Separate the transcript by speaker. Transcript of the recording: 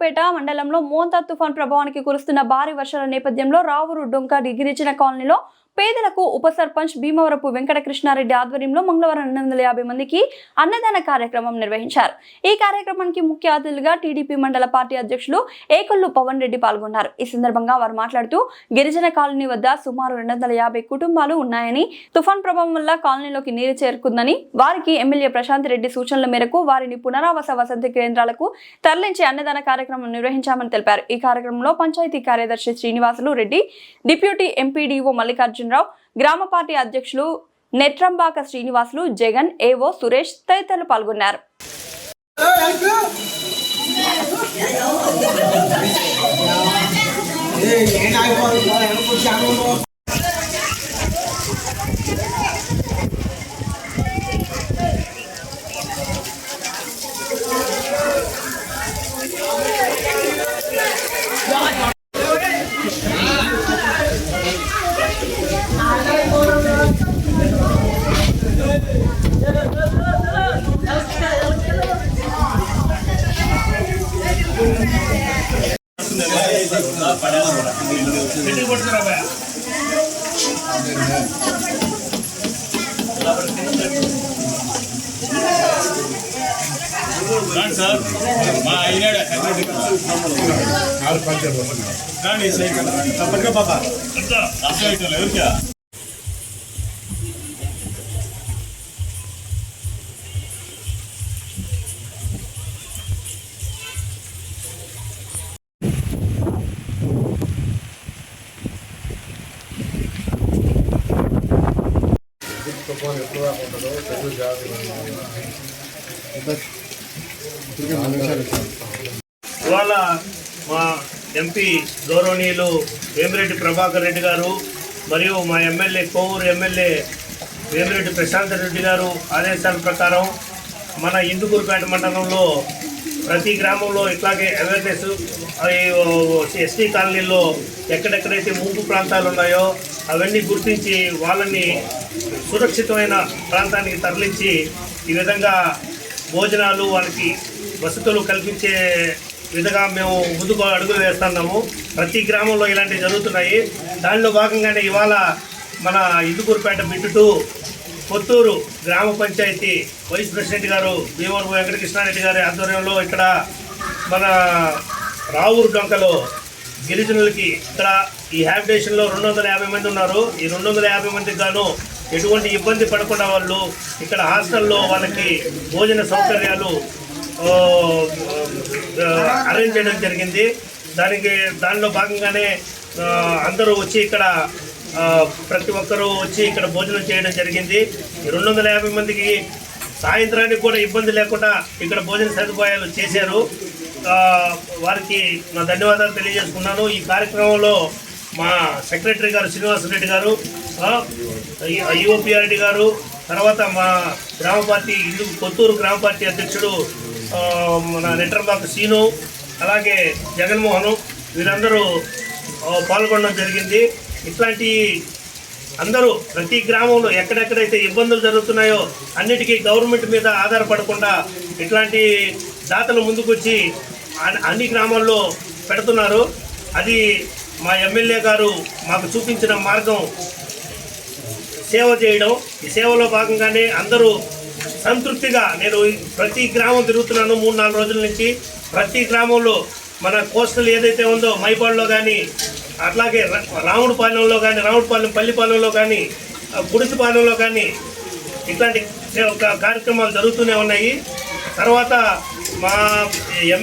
Speaker 1: రావురుపేట మండలంలో మోంతా తుఫాన్ ప్రభావానికి కురుస్తున్న భారీ వర్షాల నేపథ్యంలో రావురు డొంక గిరిజన కాలనీలో పేదలకు ఉప సర్పంచ్ భీమవరపు వెంకటకృష్ణారెడ్డి ఆధ్వర్యంలో మంగళవారం రెండు వందల యాభై మందికి అన్నదాన కార్యక్రమం నిర్వహించారు. ఈ కార్యక్రమానికి ముఖ్య అతిథులుగా టీడీపీ మండల పార్టీ అధ్యక్షులు ఏకొల్లు పవన్ రెడ్డి పాల్గొన్నారు. ఈ సందర్భంగా వారు మాట్లాడుతూ గిరిజన కాలనీ వద్ద సుమారు రెండు వందల యాభై కుటుంబాలు ఉన్నాయని తుఫాన్ ప్రభావం వల్ల కాలనీలోకి నీరు చేరుకుందని వారికి ఎమ్మెల్యే ప్రశాంత్ రెడ్డి సూచనల మేరకు వారిని పునరావాస వసతి కేంద్రాలకు తరలించి అన్నదాన కార్యక్రమం నిర్వహించామని తెలిపారు. ఈ కార్యక్రమంలో పంచాయతీ కార్యదర్శి శ్రీనివాసులు రెడ్డి డిప్యూటీ ఎంపీడీఓ మల్లికార్జున మల్లికార్జునరావు గ్రామ పార్టీ అధ్యక్షులు నెట్రంబాక శ్రీనివాసులు జగన్ ఏవో సురేష్ తదితరులు పాల్గొన్నారు.
Speaker 2: కాదు సార్ మా అయినాడు కానీ సైకిల్ తప్పక పాప అసలు ఎవరికా
Speaker 3: తుఫాన్ జాగ్రత్త
Speaker 4: ఇవాళ మా ఎంపీ గౌరవనీయులు వేమిరెడ్డి ప్రభాకర్ రెడ్డి గారు మరియు మా ఎమ్మెల్యే కోవూరు ఎమ్మెల్యే వేమిరెడ్డి ప్రశాంత్ రెడ్డి గారు ఆదేశాల ప్రకారం మన ఇందుకూరుపేట మండలంలో ప్రతి గ్రామంలో ఇట్లాగే అవేర్నెస్ ఎస్టీ కాలనీలో ఎక్కడెక్కడైతే ముంపు ప్రాంతాలు ఉన్నాయో అవన్నీ గుర్తించి వాళ్ళని సురక్షితమైన ప్రాంతానికి తరలించి ఈ విధంగా భోజనాలు వాళ్ళకి వసతులు కల్పించే విధంగా మేము ముందుకు అడుగులు వేస్తున్నాము. ప్రతి గ్రామంలో ఇలాంటివి జరుగుతున్నాయి. దానిలో భాగంగానే ఇవాళ మన ఇందుకూరుపేట బిడ్డుటూ కొత్తూరు గ్రామ పంచాయతీ వైస్ ప్రెసిడెంట్ గారు భీమవరపు వెంకటకృష్ణారెడ్డి గారి ఆధ్వర్యంలో ఇక్కడ మన రావూరు డొంకలో గిరిజనులకి ఇక్కడ ఈ హ్యాబిటేషన్లో రెండు వందల యాభై మంది ఉన్నారు. ఈ రెండు వందల యాభై మందికి గాను ఎటువంటి ఇబ్బంది పడకుండా వాళ్ళు ఇక్కడ హాస్టల్లో వాళ్ళకి భోజన సౌకర్యాలు అరేంజ్ చేయడం జరిగింది. దానికి దానిలో భాగంగానే అందరూ వచ్చి ఇక్కడ ప్రతి ఒక్కరూ వచ్చి ఇక్కడ భోజనం చేయడం జరిగింది. రెండు వందల యాభై మందికి సాయంత్రానికి కూడా ఇబ్బంది లేకుండా ఇక్కడ భోజన సదుపాయాలు చేశారు. వారికి నా ధన్యవాదాలు తెలియజేసుకున్నాను. ఈ కార్యక్రమంలో మా సెక్రటరీ గారు శ్రీనివాసరెడ్డి గారు ఐఓపిఆర్డి గారు తర్వాత మా గ్రామ పార్టీ ఇల్లు కొత్తూరు గ్రామ పార్టీ అధ్యక్షుడు మన నెట్రంబాక్ సీను అలాగే జగన్మోహన్ వీరందరూ పాల్గొనడం జరిగింది. ఇట్లాంటి అందరూ ప్రతి గ్రామంలో ఎక్కడెక్కడైతే ఇబ్బందులు జరుగుతున్నాయో అన్నిటికీ గవర్నమెంట్ మీద ఆధారపడకుండా ఇట్లాంటి దాతలు ముందుకొచ్చి అన్ని గ్రామాల్లో పెడుతున్నారు. అది మా ఎమ్మెల్యే గారు మాకు చూపించిన మార్గం సేవ చేయడం. ఈ సేవలో భాగంగానే అందరూ సంతృప్తిగా నేను ప్రతి గ్రామం తిరుగుతున్నాను మూడు నాలుగు రోజుల నుంచి. ప్రతి గ్రామంలో మన కోస్టల్ ఏదైతే ఉందో మైపాడులో కానీ అట్లాగే రా- రాముడిపాలెంలో కానీ రాముడిపాలెం పల్లిపాలెంలో కానీ గుడిసిపాలెంలో కానీ ఇట్లాంటి కార్యక్రమాలు జరుగుతూనే ఉన్నాయి. తర్వాత మా ఎం